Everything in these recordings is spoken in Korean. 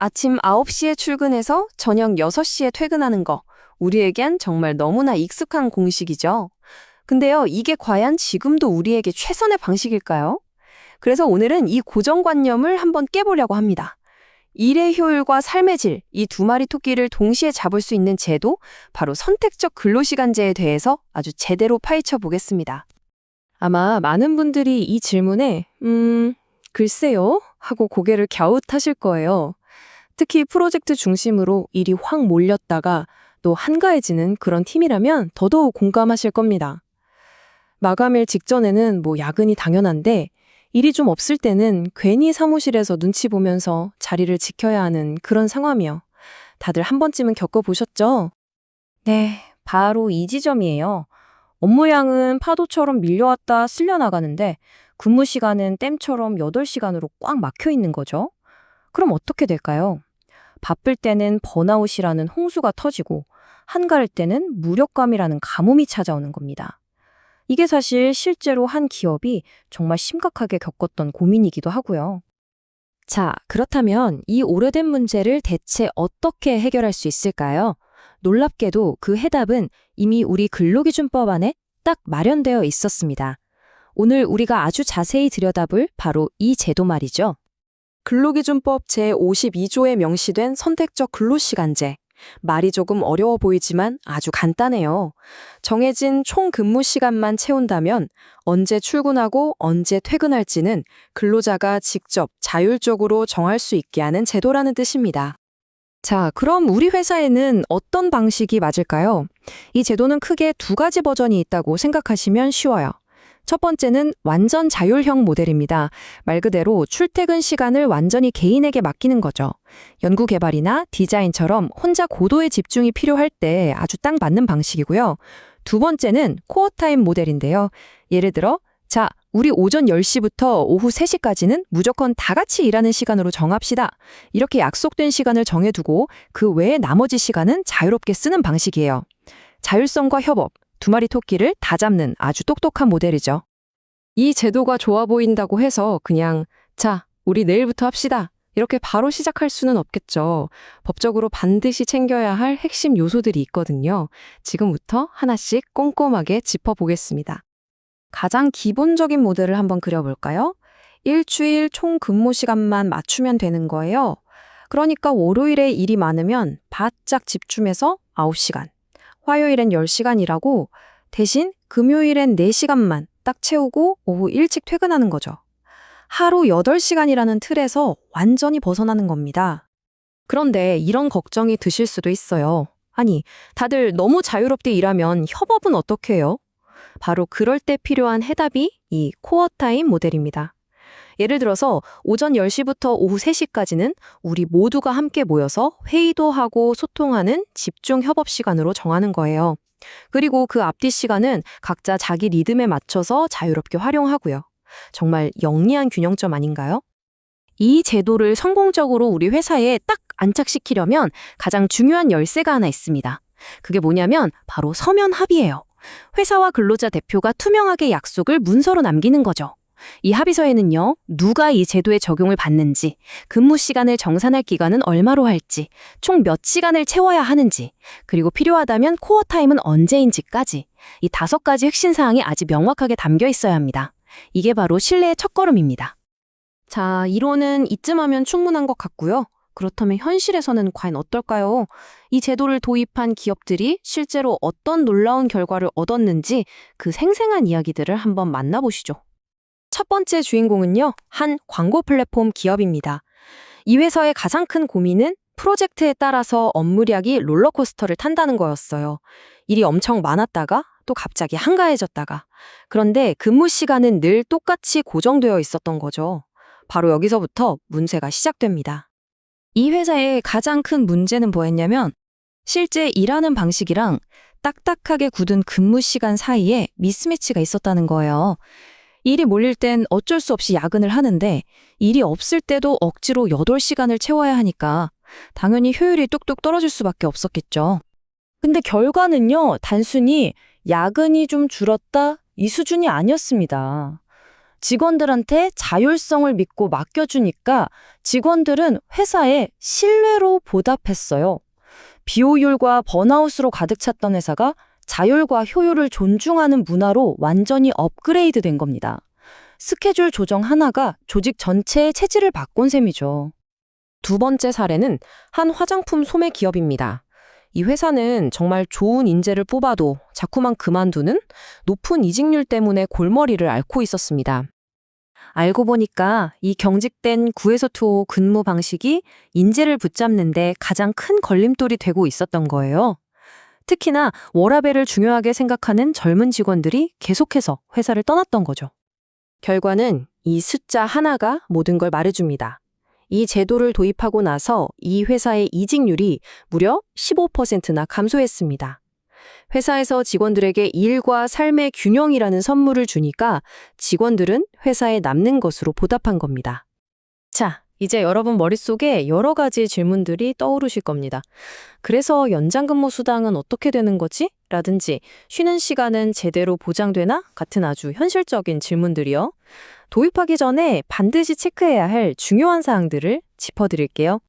아침 9시에 출근해서 저녁 6시에 퇴근하는 거, 우리에겐 정말 너무나 익숙한 공식이죠. 근데요, 이게 과연 지금도 우리에게 최선의 방식일까요? 그래서 오늘은 이 고정관념을 한번 깨보려고 합니다. 일의 효율과 삶의 질, 이 두 마리 토끼를 동시에 잡을 수 있는 제도, 바로 선택적 근로시간제에 대해서 아주 제대로 파헤쳐 보겠습니다. 아마 많은 분들이 이 질문에, 음, 글쎄요? 하고 고개를 갸웃하실 거예요. 특히 프로젝트 중심으로 일이 확 몰렸다가 또 한가해지는 그런 팀이라면 더더욱 공감하실 겁니다. 마감일 직전에는 뭐 야근이 당연한데 일이 좀 없을 때는 괜히 사무실에서 눈치 보면서 자리를 지켜야 하는 그런 상황이요. 다들 한 번쯤은 겪어보셨죠? 네, 바로 이 지점이에요. 업무량은 파도처럼 밀려왔다 쓸려나가는데 근무 시간은 댐처럼 8시간으로 꽉 막혀 있는 거죠. 그럼 어떻게 될까요? 바쁠 때는 번아웃이라는 홍수가 터지고 한가할 때는 무력감이라는 가뭄이 찾아오는 겁니다. 이게 사실 실제로 한 기업이 정말 심각하게 겪었던 고민이기도 하고요. 자, 그렇다면 이 오래된 문제를 대체 어떻게 해결할 수 있을까요? 놀랍게도 그 해답은 이미 우리 근로기준법 안에 딱 마련되어 있었습니다. 오늘 우리가 아주 자세히 들여다볼 바로 이 제도 말이죠. 근로기준법 제52조에 명시된 선택적 근로시간제. 말이 조금 어려워 보이지만 아주 간단해요. 정해진 총 근무 시간만 채운다면 언제 출근하고 언제 퇴근할지는 근로자가 직접 자율적으로 정할 수 있게 하는 제도라는 뜻입니다. 자, 그럼 우리 회사에는 어떤 방식이 맞을까요? 이 제도는 크게 두 가지 버전이 있다고 생각하시면 쉬워요. 첫 번째는 완전 자율형 모델입니다. 말 그대로 출퇴근 시간을 완전히 개인에게 맡기는 거죠. 연구 개발이나 디자인처럼 혼자 고도의 집중이 필요할 때 아주 딱 맞는 방식이고요. 두 번째는 코어 타임 모델인데요. 예를 들어, 자, 우리 오전 10시부터 오후 3시까지는 무조건 다 같이 일하는 시간으로 정합시다. 이렇게 약속된 시간을 정해두고 그 외에 나머지 시간은 자유롭게 쓰는 방식이에요. 자율성과 협업, 두 마리 토끼를 다 잡는 아주 똑똑한 모델이죠. 이 제도가 좋아 보인다고 해서 그냥 자, 우리 내일부터 합시다. 이렇게 바로 시작할 수는 없겠죠. 법적으로 반드시 챙겨야 할 핵심 요소들이 있거든요. 지금부터 하나씩 꼼꼼하게 짚어보겠습니다. 가장 기본적인 모델을 한번 그려볼까요? 일주일 총 근무 시간만 맞추면 되는 거예요. 그러니까 월요일에 일이 많으면 바짝 집중해서 9시간, 화요일엔 10시간 일하고 대신 금요일엔 4시간만 딱 채우고 오후 일찍 퇴근하는 거죠. 하루 8시간이라는 틀에서 완전히 벗어나는 겁니다. 그런데 이런 걱정이 드실 수도 있어요. 아니, 다들 너무 자유롭게 일하면 협업은 어떻게 해요? 바로 그럴 때 필요한 해답이 이 코어 타임 모델입니다. 예를 들어서 오전 10시부터 오후 3시까지는 우리 모두가 함께 모여서 회의도 하고 소통하는 집중 협업 시간으로 정하는 거예요. 그리고 그 앞뒤 시간은 각자 자기 리듬에 맞춰서 자유롭게 활용하고요. 정말 영리한 균형점 아닌가요? 이 제도를 성공적으로 우리 회사에 딱 안착시키려면 가장 중요한 열쇠가 하나 있습니다. 그게 뭐냐면 바로 서면 합의예요. 회사와 근로자 대표가 투명하게 약속을 문서로 남기는 거죠. 이 합의서에는요, 누가 이 제도의 적용을 받는지, 근무 시간을 정산할 기간은 얼마로 할지, 총 몇 시간을 채워야 하는지, 그리고 필요하다면 코어 타임은 언제인지까지 이 다섯 가지 핵심 사항이 아주 명확하게 담겨 있어야 합니다. 이게 바로 신뢰의 첫걸음입니다. 자, 이론은 이쯤 하면 충분한 것 같고요. 그렇다면 현실에서는 과연 어떨까요? 이 제도를 도입한 기업들이 실제로 어떤 놀라운 결과를 얻었는지 그 생생한 이야기들을 한번 만나보시죠. 첫 번째 주인공은요, 한 광고 플랫폼 기업입니다. 이 회사의 가장 큰 고민은 프로젝트에 따라서 업무량이 롤러코스터를 탄다는 거였어요. 일이 엄청 많았다가 또 갑자기 한가해졌다가. 그런데 근무 시간은 늘 똑같이 고정되어 있었던 거죠. 바로 여기서부터 문제가 시작됩니다. 이 회사의 가장 큰 문제는 뭐였냐면 실제 일하는 방식이랑 딱딱하게 굳은 근무 시간 사이에 미스매치가 있었다는 거예요. 일이 몰릴 땐 어쩔 수 없이 야근을 하는데 일이 없을 때도 억지로 8시간을 채워야 하니까 당연히 효율이 뚝뚝 떨어질 수밖에 없었겠죠. 근데 결과는요, 단순히 야근이 좀 줄었다 이 수준이 아니었습니다. 직원들한테 자율성을 믿고 맡겨주니까 직원들은 회사에 신뢰로 보답했어요. 비효율과 번아웃으로 가득 찼던 회사가 자율과 효율을 존중하는 문화로 완전히 업그레이드 된 겁니다. 스케줄 조정 하나가 조직 전체의 체질을 바꾼 셈이죠. 두 번째 사례는 한 화장품 소매 기업입니다. 이 회사는 정말 좋은 인재를 뽑아도 자꾸만 그만두는 높은 이직률 때문에 골머리를 앓고 있었습니다. 알고 보니까 이 경직된 9에서 투 근무 방식이 인재를 붙잡는데 가장 큰 걸림돌이 되고 있었던 거예요. 특히나 워라밸을 중요하게 생각하는 젊은 직원들이 계속해서 회사를 떠났던 거죠. 결과는 이 숫자 하나가 모든 걸 말해줍니다. 이 제도를 도입하고 나서 이 회사의 이직률이 무려 15%나 감소했습니다. 회사에서 직원들에게 일과 삶의 균형이라는 선물을 주니까 직원들은 회사에 남는 것으로 보답한 겁니다. 자, 이제 여러분 머릿속에 여러 가지 질문들이 떠오르실 겁니다. 그래서 연장근무 수당은 어떻게 되는 거지? 라든지 쉬는 시간은 제대로 보장되나? 같은 아주 현실적인 질문들이요. 도입하기 전에 반드시 체크해야 할 중요한 사항들을 짚어드릴게요.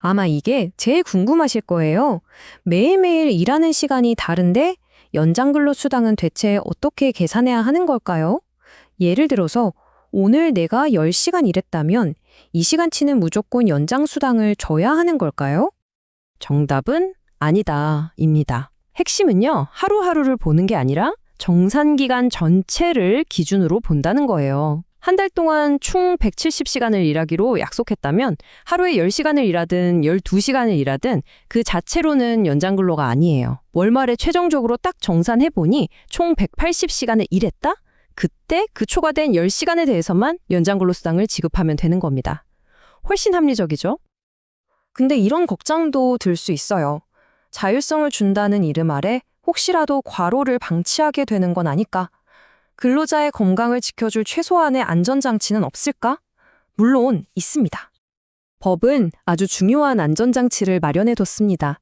아마 이게 제일 궁금하실 거예요. 매일매일 일하는 시간이 다른데 연장근로 수당은 대체 어떻게 계산해야 하는 걸까요? 예를 들어서 오늘 내가 10시간 일했다면 이 시간치는 무조건 연장 수당을 줘야 하는 걸까요? 정답은 아니다, 입니다. 핵심은요, 하루하루를 보는 게 아니라 정산기간 전체를 기준으로 본다는 거예요. 한 달 동안 총 170시간을 일하기로 약속했다면 하루에 10시간을 일하든 12시간을 일하든 그 자체로는 연장근로가 아니에요. 월말에 최종적으로 딱 정산해보니 총 180시간을 일했다? 그때 그 초과된 10시간에 대해서만 연장 근로 수당을 지급하면 되는 겁니다. 훨씬 합리적이죠? 근데 이런 걱정도 들 수 있어요. 자율성을 준다는 이름 아래 혹시라도 과로를 방치하게 되는 건 아닐까? 근로자의 건강을 지켜줄 최소한의 안전장치는 없을까? 물론 있습니다. 법은 아주 중요한 안전장치를 마련해뒀습니다.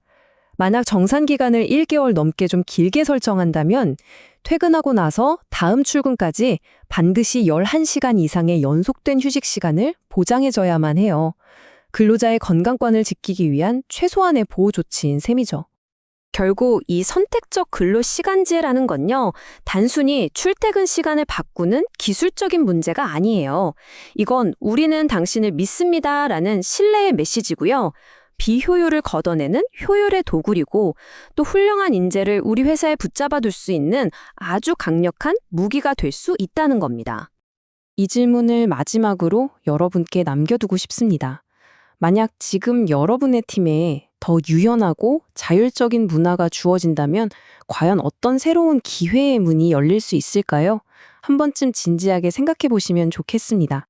만약 정산 기간을 1개월 넘게 좀 길게 설정한다면 퇴근하고 나서 다음 출근까지 반드시 11시간 이상의 연속된 휴식 시간을 보장해줘야만 해요. 근로자의 건강권을 지키기 위한 최소한의 보호 조치인 셈이죠. 결국 이 선택적 근로 시간제라는 건요, 단순히 출퇴근 시간을 바꾸는 기술적인 문제가 아니에요. 이건 우리는 당신을 믿습니다 라는 신뢰의 메시지고요. 비효율을 걷어내는 효율의 도구이고 또 훌륭한 인재를 우리 회사에 붙잡아 둘 수 있는 아주 강력한 무기가 될 수 있다는 겁니다. 이 질문을 마지막으로 여러분께 남겨두고 싶습니다. 만약 지금 여러분의 팀에 더 유연하고 자율적인 문화가 주어진다면 과연 어떤 새로운 기회의 문이 열릴 수 있을까요? 한 번쯤 진지하게 생각해 보시면 좋겠습니다.